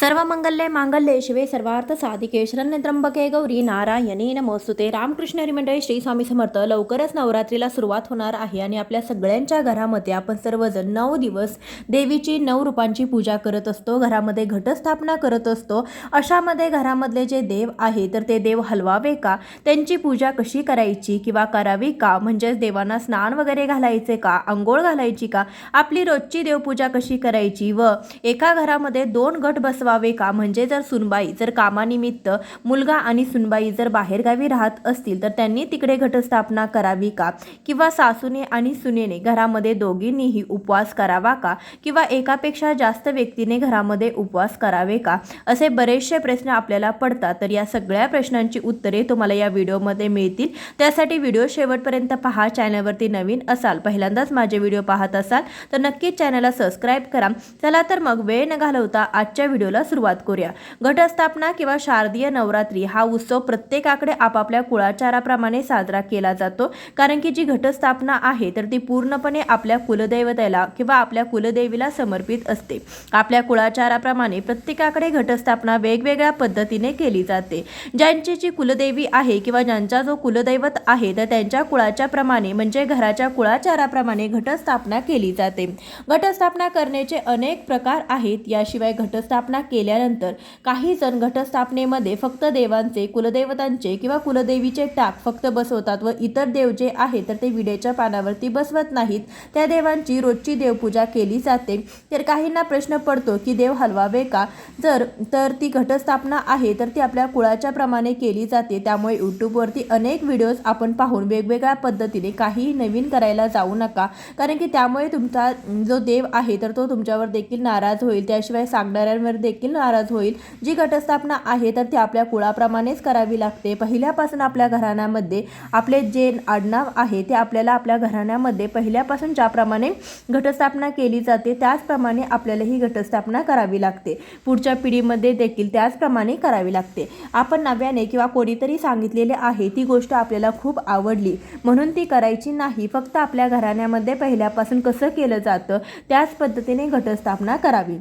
सर्व मंगल्ये मांगल्ये शिवे सर्वार्थ साधिके शरण्य त्र्यंबके गौरी नारायणी नमोस्तुते रामकृष्ण हरिमंडळी श्री स्वामी समर्थ लवकरच नवरात्रीला सुरुवात होणार आहे आणि आपल्या सगळ्यांच्या घरामध्ये आपण सर्वजण नऊ दिवस देवीची नऊ रूपांची पूजा करत असतो घरामध्ये घटस्थापना करत असतो. अशामध्ये घरामधले जे देव आहे तर ते देव हलवावे का? त्यांची पूजा कशी करायची किंवा करावी का? म्हणजेच देवांना स्नान वगैरे घालायचे का? आंघोळ घालायची का? आपली रोजची देवपूजा कशी करायची? व एका घरामध्ये दोन गट बसवावे का? म्हणजे जर सुनबाई जर कामानिमित्त मुलगा आणि सुनबाई जर बाहेरगावी राहत असतील तर त्यांनी तिकडे घटस्थापना करावी का? किंवा सासूने आणि सुनेने घरामध्ये दोघींनीही उपवास करावा का? किंवा एकापेक्षा जास्त व्यक्तीने घरामध्ये उपवास करावे का? असे बरेचसे प्रश्न आपल्याला पडतात. तर या सगळ्या प्रश्नांची उत्तरे तुम्हाला या व्हिडिओमध्ये मिळतील. त्यासाठी व्हिडिओ शेवटपर्यंत पहा. चॅनलवरती नवीन असाल पहिल्यांदाच माझे व्हिडिओ पाहत असाल तर नक्कीच चॅनलला सबस्क्राईब करा. चला तर मग वेळ न घालवता आजच्या व्हिडिओला सुरुवात करूया. घटस्थापना किंवा शारदीय नवरात्री हा उत्सव प्रत्येकाकडे आपापल्या कुळाचाराप्रमाणे साजरा केला जातो. कारण की जी घटस्थापना आहे तर ती पूर्णपणे आपल्या कुलदैवतेला किंवा आपल्या कुलदेवीला समर्पित असते. आपल्या कुळाचाराप्रमाणे प्रत्येकाकडे घटस्थापना वेगवेगळ्या पद्धतीने केली जाते. ज्यांची जी कुलदेवी आहे किंवा ज्यांचा जो कुलदैवत आहे तर त्यांच्या कुळाच्या प्रमाणे म्हणजे घराच्या कुळाचाराप्रमाणे घटस्थापना केली जाते. घटस्थापना करण्याचे अनेक प्रकार आहेत. याशिवाय घटस्थापना केल्यानंतर काही जण घटस्थापनेमध्ये फक्त देवांचे कुलदेवतांचे किंवा कुलदेवीचे टाक फक्त बसवतात व इतर देव जे आहे तर ते विडेच्या पानावरती बसवत नाहीत. त्या देवांची रोजची देवपूजा केली जाते. तर काहींना प्रश्न पडतो की देव हलवावे का? जर तर ती घटस्थापना आहे तर ती आपल्या कुळाच्या प्रमाणे केली जाते. त्यामुळे यूट्यूबवरती अनेक व्हिडिओज आपण पाहून वेगवेगळ्या पद्धतीने काही नवीन करायला जाऊ नका. कारण की त्यामुळे तुमचा जो देव आहे तर तो तुमच्यावर देखील नाराज होईल. त्याशिवाय सांगणाऱ्यांवर देखील देखील नाराज होईल. जी घटस्थापना आहे तर ती आपल्या कुळाप्रमाणेच करावी लागते. पहिल्यापासून आपल्या घराण्यामध्ये आपले जे आडनाव आहे ते आपल्याला आपल्या घराण्यामध्ये पहिल्यापासून ज्याप्रमाणे घटस्थापना केली जाते त्याचप्रमाणे आपल्याला ही घटस्थापना करावी लागते. पुढच्या पिढीमध्ये देखील त्याचप्रमाणे करावी लागते. आपण नव्याने किंवा कोणीतरी सांगितलेले आहे ती गोष्ट आपल्याला खूप आवडली. म्हणून ती करायची नाही. फक्त आपल्या घराण्यामध्ये पहिल्यापासून कसं केलं जातं त्याच पद्धतीने घटस्थापना करावी.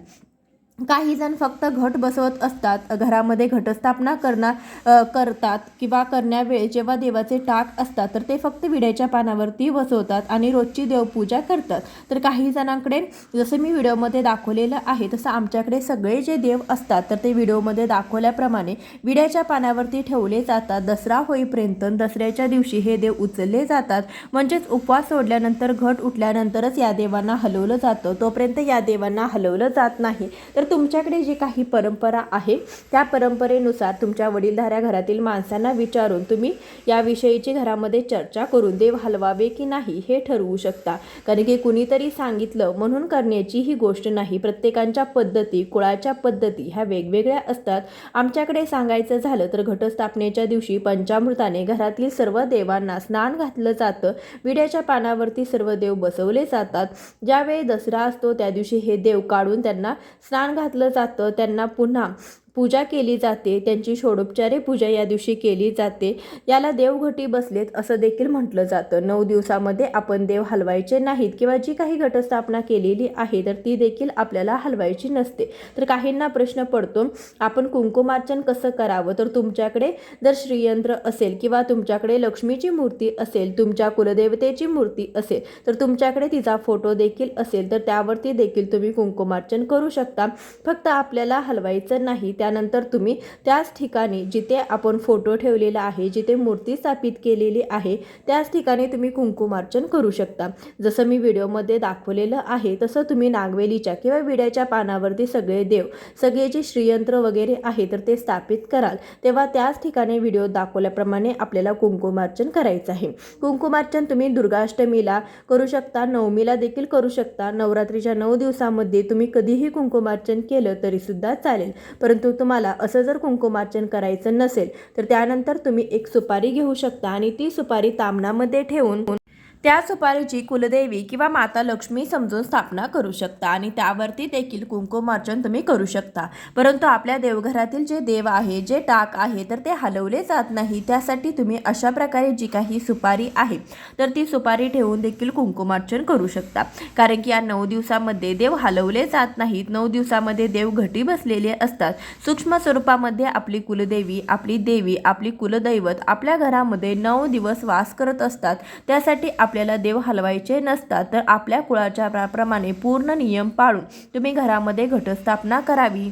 काही जण फक्त घट बसवत असतात घरामध्ये घटस्थापना करणार करतात किंवा करण्यावेळी जेव्हा देवाचे टाक असतात तर ते फक्त विड्याच्या पानावरती बसवतात आणि रोजची देवपूजा करतात. तर काही जणांकडे जसं मी व्हिडिओमध्ये दाखवलेलं आहे तसं आमच्याकडे सगळे जे देव असतात तर ते व्हिडिओमध्ये दाखवल्याप्रमाणे विड्याच्या पानावरती ठेवले जातात. दसरा होईपर्यंत दसऱ्याच्या दिवशी हे देव उचलले जातात. म्हणजेच उपवास सोडल्यानंतर घट उठल्यानंतरच या देवांना हलवलं जातं. तोपर्यंत या देवांना हलवलं जात नाही. तर तुमच्याकडे जी काही परंपरा आहे त्या परंपरेनुसार तुमच्या वडीलधाऱ्या घरातील माणसांना विचारून तुम्ही याविषयीची घरामध्ये चर्चा करून देव हलवावे की नाही हे ठरवू शकता. कारण की कुणीतरी सांगितलं म्हणून करण्याची ही गोष्ट नाही. प्रत्येकांच्या पद्धती कुळाच्या पद्धती ह्या वेगवेगळ्या असतात. आमच्याकडे सांगायचं झालं तर घटस्थापनेच्या दिवशी पंचामृताने घरातील सर्व देवांना स्नान घातलं जातं. विड्याच्या पानावरती सर्व देव बसवले जातात. ज्यावेळी दसरा असतो त्या दिवशी हे देव काढून त्यांना स्नान घातलं जातं त्यांना पुन्हा पूजा केली जाते त्यांची षोडोपचारे पूजा या दिवशी केली जाते याला देवघटी बसलेत असं देखील म्हटलं जातं. नऊ दिवसामध्ये आपण देव हलवायचे नाहीत किंवा जी काही घटस्थापना केलेली आहे तर ती देखील आपल्याला हलवायची नसते. तर काहींना प्रश्न पडतो आपण कुंकुमार्चन कसं करावं? तर तुमच्याकडे जर श्रीयंत्र असेल किंवा तुमच्याकडे लक्ष्मीची मूर्ती असेल तुमच्या कुलदेवतेची मूर्ती असेल तर तुमच्याकडे तिचा फोटो देखील असेल तर त्यावरती देखील तुम्ही कुंकुमार्चन करू शकता. फक्त आपल्याला हलवायचं नाही त्यानंतर तुम्ही त्याच ठिकाणी जिथे आपण फोटो ठेवलेला आहे जिथे मूर्ती स्थापित केलेली आहे त्याच ठिकाणी तुम्ही कुंकुमार्चन करू शकता. जसं मी व्हिडिओमध्ये दाखवलेलं आहे तसं तुम्ही नागवेलीच्या किंवा विड्याच्या पानावरती सगळे देव सगळे जे श्रीयंत्र वगैरे आहे तर ते स्थापित कराल. तेव्हा त्याच ठिकाणी व्हिडिओ दाखवल्याप्रमाणे आपल्याला कुंकुमार्चन करायचं आहे. कुंकुमार्चन तुम्ही दुर्गाष्टमीला करू शकता नवमीला देखील करू शकता. नवरात्रीच्या नऊ दिवसामध्ये तुम्ही कधीही कुंकुमार्चन केलं तरीसुद्धा चालेल. परंतु तुम्हाला असं जर कुंकुमार्चन करायचं नसेल तर त्यानंतर तुम्ही एक सुपारी घेऊ शकता आणि ती सुपारी तामणामध्ये ठेवून त्या सुपारीची कुलदेवी किंवा माता लक्ष्मी समजून स्थापना करू शकता आणि त्यावरती देखील कुंकुमार्चन तुम्ही करू शकता. परंतु आपल्या देवघरातील जे देव आहे जे टाक आहे तर ते हलवले जात नाही. त्यासाठी तुम्ही अशा प्रकारे जी काही सुपारी आहे तर ती सुपारी ठेवून देखील कुंकुमार्चन करू शकता. कारण की या नऊ दिवसामध्ये देव हलवले जात नाहीत. नऊ दिवसामध्ये देव घटी बसलेले असतात. सूक्ष्म स्वरूपामध्ये आपली कुलदेवी आपली देवी आपली कुलदैवत आपल्या घरामध्ये नऊ दिवस वास करत असतात. त्यासाठी आपल्याला देव हलवायचे नसतात तर आपल्या कुळाच्या प्रमाणे पूर्ण नियम पाळून तुम्ही घरामध्ये घटस्थापना करावी.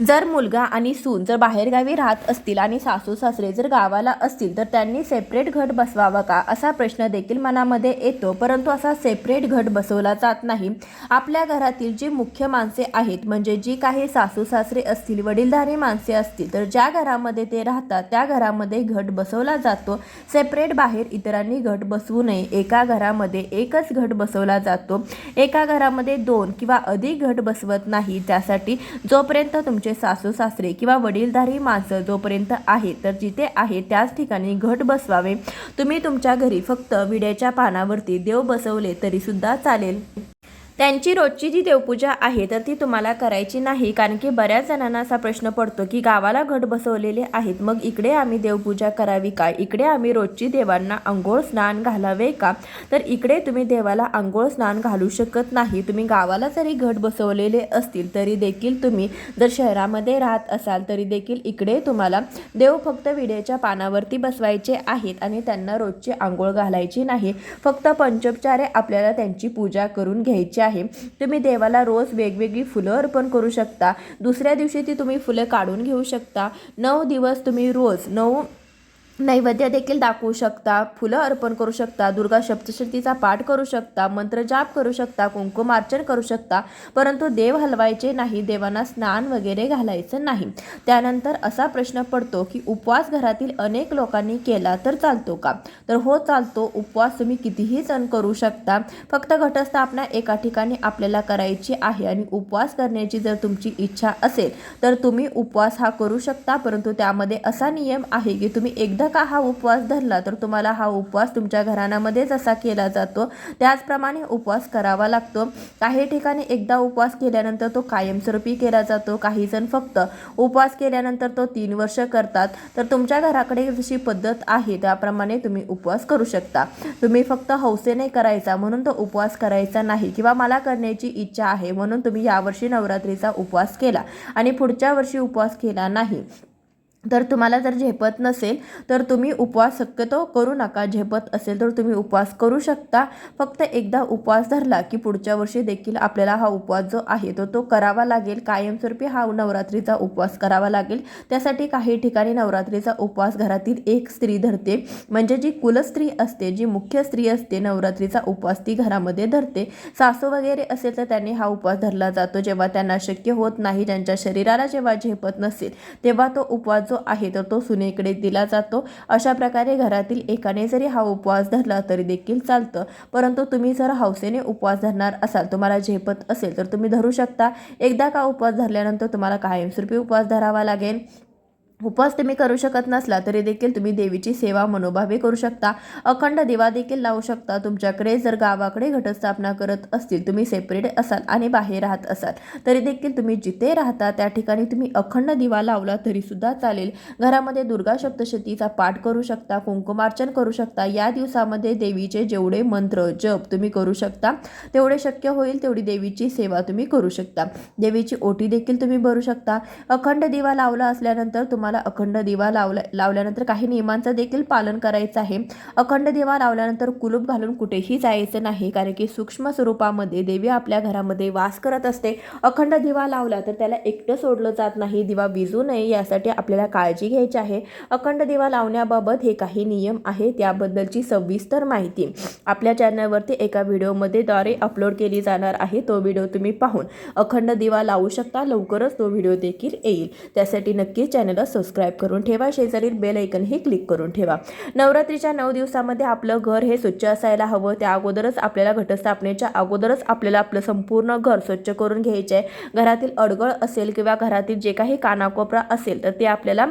जर मुलगा आणि सून जर बाहेरगावी राहत असतील आणि सासू सासरे जर गावाला असतील तर त्यांनी सेपरेट घट बसवावा का? असा प्रश्न देखील मनामध्ये येतो परंतु असा सेपरेट घट बसवला जात नाही. आपल्या घरातील जी मुख्य माणसे आहेत म्हणजे जी काही सासू सासरे असतील वडीलधारी माणसे असतील तर ज्या घरामध्ये ते राहतात त्या घरामध्ये घट बसवला जातो. सेपरेट बाहेर इतरांनी घट बसवू नये. एका घरामध्ये एकच घट बसवला जातो. एका घरामध्ये दोन किंवा अधिक घट बसवत नाही. त्यासाठी जोपर्यंत तुमचे सासू सासरे किंवा वडीलधारी माणसं जोपर्यंत आहे तर जिथे आहे त्याच ठिकाणी घट बसवावे. तुम्ही तुमच्या घरी फक्त विड्याच्या पानावरती देव बसवले तरीसुद्धा चालेल. त्यांची रोजची जी देवपूजा आहे तर ती तुम्हाला करायची नाही कारण की बऱ्याच जणांना असा प्रश्न पडतो की गावाला घट बसवलेले आहेत मग इकडे आम्ही देवपूजा करावी का? इकडे आम्ही रोजची देवांना आंघोळ स्नान घालावे का? तर इकडे तुम्ही देवाला आंघोळ स्नान घालू शकत नाही. तुम्ही गावाला जरी घट बसवलेले असतील तरी देखील तुम्ही जर शहरामध्ये राहत असाल तरी देखील इकडे तुम्हाला देव फक्त विड्याच्या पानावरती बसवायचे आहेत आणि त्यांना रोजची आंघोळ घालायची नाही. फक्त पंचोपचारे आपल्याला त्यांची पूजा करून घ्यायची आहे. तुम्ही देवाला रोज वेगवेगळी फुलं अर्पण करू शकता. दुसऱ्या दिवशी ती तुम्ही फुलं काढून घेऊ शकता. नऊ दिवस तुम्ही रोज नऊ नैवेद्य देखील दाखवू शकता फुलं अर्पण करू शकता दुर्गा सप्तशतीचा पाठ करू शकता मंत्रजाप करू शकता कुंकुमार्चन करू शकता परंतु देव हलवायचे नाही देवांना स्नान वगैरे घालायचं नाही. त्यानंतर असा प्रश्न पडतो की उपवास घरातील अनेक लोकांनी केला तर चालतो का? तर हो चालतो. उपवास तुम्ही कितीही जण करू शकता. फक्त घटस्थापना एका ठिकाणी आपल्याला करायची आहे आणि उपवास करण्याची जर तुमची इच्छा असेल तर तुम्ही उपवास हा करू शकता परंतु त्यामध्ये असा नियम आहे की तुम्ही एकदा एकदा का हा उपवास धरला तर तुम्हाला हा उपवास तुमच्या घराण्यामध्येच असा केला जातो त्याचप्रमाणे उपवास करावा लागतो. काही ठिकाणी एकदा उपवास केल्यानंतर तो कायमस्वरूपी केला जातो काही जण फक्त उपवास केल्यानंतर तो तीन वर्ष करतात. तर तुमच्या घराकडे जशी पद्धत आहे त्याप्रमाणे तुम्ही उपवास करू शकता. तुम्ही फक्त हौसेने करायचा म्हणून तो उपवास करायचा नाही किंवा मला करण्याची इच्छा आहे म्हणून तुम्ही यावर्षी नवरात्रीचा उपवास केला आणि पुढच्या वर्षी उपवास केला नाही. तर तुम्हाला जर झेपत नसेल तर तुम्ही उपवास शक्यतो करू नका. झेपत असेल तर तुम्ही उपवास करू शकता. फक्त एकदा उपवास धरला की पुढच्या वर्षी देखील आपल्याला हा उपवास जो आहे तो तो करावा लागेल. कायमस्वरूपी हा नवरात्रीचा उपवास करावा लागेल. त्यासाठी काही ठिकाणी नवरात्रीचा उपवास घरातील एक स्त्री धरते. म्हणजे जी कुलस्त्री असते जी मुख्य स्त्री असते नवरात्रीचा उपवास ती घरामध्ये धरते. सासू वगैरे असेल तर त्यांनी हा उपवास धरला जातो. जेव्हा त्यांना शक्य होत नाही त्यांच्या शरीराला जेव्हा झेपत नसेल तेव्हा तो उपवास जो आहे तर तो सुनेकडे दिला जातो. अशा प्रकारे घरातील एकाने जरी हा उपवास धरला तरी देखील चालतं. परंतु तुम्ही जर हौसेने उपवास धरणार असाल तुम्हाला झेपत असेल तर तुम्ही धरू शकता. एकदा का उपवास धरल्यानंतर तुम्हाला कायमस्वरूपी उपवास धरावा लागेल. उपवास तुम्ही करू शकत नसला तरी देखील तुम्ही देवीची सेवा मनोभावे करू शकता. अखंड दिवा देखील लावू शकता. तुमच्याकडे जर गावाकडे घटस्थापना करत असतील तुम्ही सेपरेट असाल आणि बाहेर राहत असाल तरी देखील तुम्ही जिथे राहता त्या ठिकाणी तुम्ही अखंड दिवा लावला तरी सुद्धा चालेल. घरामध्ये दुर्गा सप्तशतीचा पाठ करू शकता कुंकुमार्चन करू शकता. या दिवसामध्ये देवीचे जेवढे मंत्र जप तुम्ही करू शकता तेवढे शक्य होईल तेवढी देवीची सेवा तुम्ही करू शकता. देवीची ओटी देखील तुम्ही भरू शकता. अखंड दिवा लावला असल्यानंतर तुम्हाला तुम्हाला अखंड दिवा लावला लावल्यानंतर काही नियमांचं देखील पालन करायचं आहे. अखंड दिवा लावल्यानंतर कुलूप घालून कुठेही जायचं नाही कारण की सूक्ष्म स्वरूपामध्ये देवी आपल्या घरामध्ये वास करत असते. अखंड दिवा लावला तर त्याला एकटं सोडलं जात नाही दिवा विजू नये यासाठी आपल्याला काळजी घ्यायची आहे. अखंड दिवा लावण्याबाबत हे काही नियम आहे त्याबद्दलची सविस्तर माहिती आपल्या चॅनलवरती एका व्हिडिओमध्ये द्वारे अपलोड केली जाणार आहे. तो व्हिडिओ तुम्ही पाहून अखंड दिवा लावू शकता लवकरच तो व्हिडिओ देखील येईल. त्यासाठी नक्की चॅनलला सबस्क्राईब करून ठेवा. शेजारील बेल ऐकनही क्लिक करून ठेवा. नवरात्रीच्या नऊ दिवसामध्ये आपलं घर हे स्वच्छ असायला हवं. त्या अगोदरच आपल्याला घटस्थापनेच्या अगोदरच आपल्याला आपलं संपूर्ण घर स्वच्छ करून घ्यायचे आहे घरातील अडगळ असेल किंवा घरातील जे काही कानाकोपरा असेल तर ते आपल्याला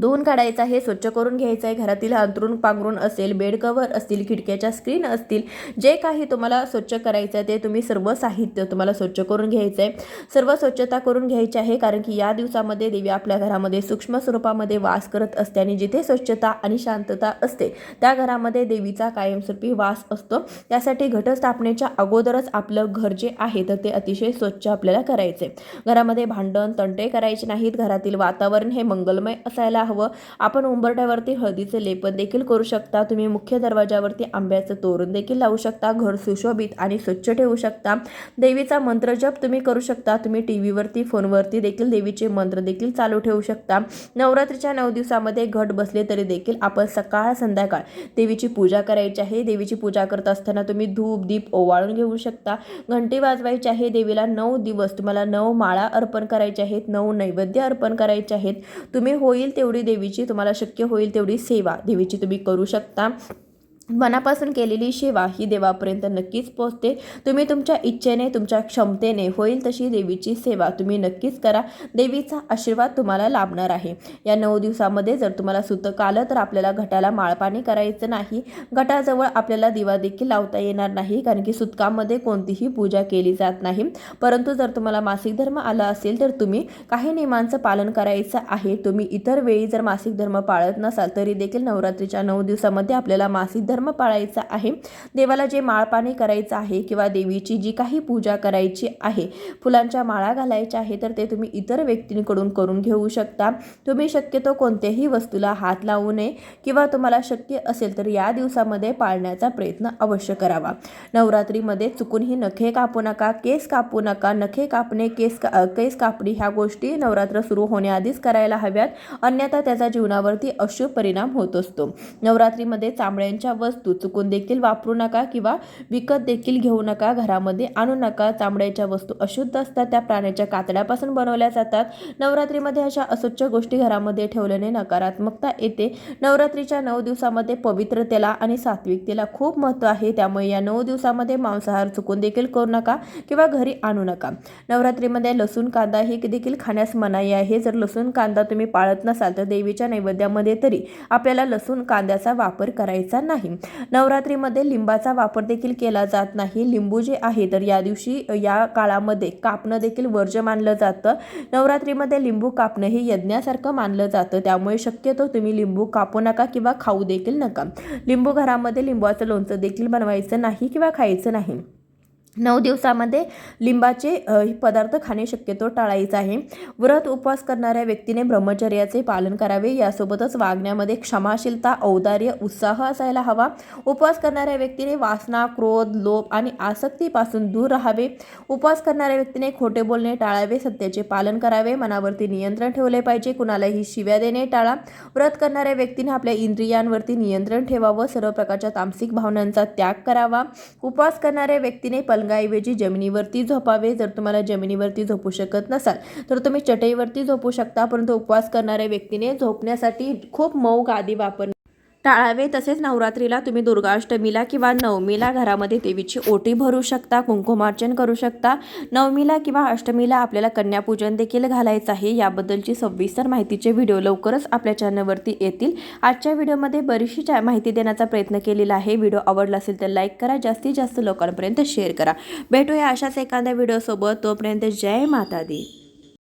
धुवून काढायचं आहे स्वच्छ करून घ्यायचं आहे घरातील अंतरून पांघरून असेल बेड कवर असतील खिडक्याच्या स्क्रीन असतील जे काही तुम्हाला स्वच्छ करायचं आहे ते तुम्ही सर्व साहित्य तुम्हाला स्वच्छ करून घ्यायचं आहे. सर्व स्वच्छता करून घ्यायची आहे कारण की या दिवसामध्ये देवी आपल्या घरामध्ये सूक्ष्म स्वरूपामध्ये वास करत असते आणि जिथे स्वच्छता आणि शांतता असते त्या घरामध्ये देवीचा कायमस्वरूपी वास असतो. त्यासाठी घटस्थापनेच्या अगोदरच आपलं घर जे आहे तर ते अतिशय स्वच्छ आपल्याला करायचे घरामध्ये भांडण तंटे करायचे नाहीत घरातील वातावरण हे मंगलमय असायला हवं. आपण उंबरट्यावरती हळदीचे लेपन देखील करू शकता. तुम्ही मुख्य दरवाजावरती आंब्याचं तोरण देखील लावू शकता. घर सुशोभित आणि स्वच्छ ठेवू शकता. देवीचा मंत्र जप तुम्ही करू शकता. तुम्ही टी व्हीवरती फोनवरती देखील देवीचे मंत्र देखील चालू ठेवू शकता. नवरात्रीच्या नऊ दिवसामध्ये घट बसले तरी देखील आपण सकाळ संध्याकाळ देवीची पूजा करायची आहे. देवीची पूजा करत असताना तुम्ही धूप दीप ओवाळून घेऊ शकता. घंटी वाजवायची आहे. देवीला नऊ दिवस तुम्हाला नऊ माळा अर्पण करायचे आहेत. नऊ नैवेद्य अर्पण करायचे आहेत. तुम्ही होईल तेवढी देवीची तुम्हाला शक्य होईल तेवढी सेवा देवीची तुम्ही करू शकता. मनापासून केलेली सेवा ही देवापर्यंत नक्कीच पोहोचते. तुम्ही तुमच्या इच्छेने तुमच्या क्षमतेने होईल तशी देवीची सेवा तुम्ही नक्कीच करा. देवीचा आशीर्वाद तुम्हाला लाभणार आहे. या नऊ दिवसामध्ये जर तुम्हाला सुतक आलं तर आपल्याला घटाला माळपाणी करायचं नाही. घटाजवळ आपल्याला दिवा देखील लावता येणार नाही कारण की सुतकामध्ये कोणतीही पूजा केली जात नाही. परंतु जर तुम्हाला मासिक धर्म आला असेल तर तुम्ही काही नियमांचं पालन करायचं आहे. तुम्ही इतर वेळी जर मासिक धर्म पाळत नसाल तरी देखील नवरात्रीच्या नऊ दिवसामध्ये आपल्याला मासिक धर्म धर्म पाळायचा आहे. देवाला जे माळपाणी करायचं आहे किंवा देवीची जी काही पूजा करायची आहे फुलांच्या माळा घालायच्या आहे तर ते तुम्ही इतर व्यक्तींकडून करून घेऊ शकता. तुम्ही शक्यतो कोणत्याही वस्तूला हात लावू नये किंवा तुम्हाला शक्य असेल तर या दिवसामध्ये पाळण्याचा प्रयत्न अवश्य करावा. नवरात्रीमध्ये चुकूनही नखे कापू नका केस कापू नका नखे कापणे केस का केस कापणी ह्या गोष्टी नवरात्र सुरू होण्याआधीच करायला हव्यात. अन्यथा त्याचा जीवनावरती अशुभ परिणाम होत असतो. नवरात्रीमध्ये चांबड्यांच्या वस्तू चुकून देखील वापरू नका किंवा विकत देखील घेऊ नका घरामध्ये आणू नका. चामड्याच्या वस्तू अशुद्ध असतात त्या प्राण्याच्या कातड्यापासून बनवल्या जातात. नवरात्रीमध्ये अशा अस्वच्छ गोष्टी घरामध्ये ठेवल्याने नकारात्मकता येते. नवरात्रीच्या नऊ दिवसामध्ये पवित्रतेला आणि सात्विकतेला खूप महत्त्व आहे. त्यामुळे या नऊ दिवसामध्ये मांसाहार चुकून देखील करू नका किंवा घरी आणू नका. नवरात्रीमध्ये लसूण कांदा हे देखील खाण्यास मनाई आहे. जर लसूण कांदा तुम्ही पाळत नसाल तर देवीच्या नैवेद्यामध्ये तरी आपल्याला लसूण कांद्याचा वापर करायचा नाही. नवरात्रीमध्ये लिंबाचा वापर देखील केला जात नाही. लिंबू जे आहे तर या दिवशी या काळामध्ये कापणं देखील वर्ज्य मानलं जातं. नवरात्रीमध्ये लिंबू कापणं हे यज्ञासारखं मानलं जातं. त्यामुळे शक्यतो तुम्ही लिंबू कापू नका किंवा खाऊ देखील नका. लिंबू घरामध्ये लिंबाचं लोणचं देखील बनवायचं नाही किंवा खायचं नाही. नऊ दिवसामध्ये लिंबाचे पदार्थ खाणे शक्यतो टाळायचं आहे. व्रत उपवास करणाऱ्या व्यक्तीने ब्रह्मचर्याचे पालन करावे. यासोबतच वागण्यामध्ये क्षमाशीलता औदार्य उत्साह असायला हवा. उपवास करणाऱ्या व्यक्तीने वासना क्रोध लोभ आणि आसक्तीपासून दूर राहावे. उपवास करणाऱ्या व्यक्तीने खोटे बोलणे टाळावे. सत्याचे पालन करावे. मनावरती नियंत्रण ठेवले पाहिजे. कुणालाही शिव्या देणे टाळा. व्रत करणाऱ्या व्यक्तीने आपल्या इंद्रियांवरती नियंत्रण ठेवावं. सर्व प्रकारच्या तामसिक भावनांचा त्याग करावा. उपवास करणाऱ्या व्यक्तीने पल पलंगाऐवजी जमिनीवरती झोपावे. जर तुम्हाला जमिनीवरती झोपू शकत नसाल तर तुम्ही चटईवरती झोपू शकता. परंतु उपवास करणाऱ्या व्यक्तीने झोपण्यासाठी खूप मऊ गादी वापर टाळावे तसेच नवरात्रीला तुम्ही दुर्गाष्टमीला किंवा नवमीला घरामध्ये देवीची ओटी भरू शकता कुंकुमार्चन करू शकता. नवमीला किंवा अष्टमीला आपल्याला कन्यापूजन देखील घालायचं आहे. याबद्दलची सविस्तर माहितीचे व्हिडिओ लवकरच आपल्या चॅनलवरती येतील. आजच्या व्हिडिओमध्ये बरीचशी माहिती देण्याचा प्रयत्न केलेला आहे. व्हिडिओ आवडला असेल तर लाईक करा जास्तीत जास्त लोकांपर्यंत शेअर करा. भेटूया अशाच एखाद्या व्हिडिओसोबत. तोपर्यंत जय माता दी.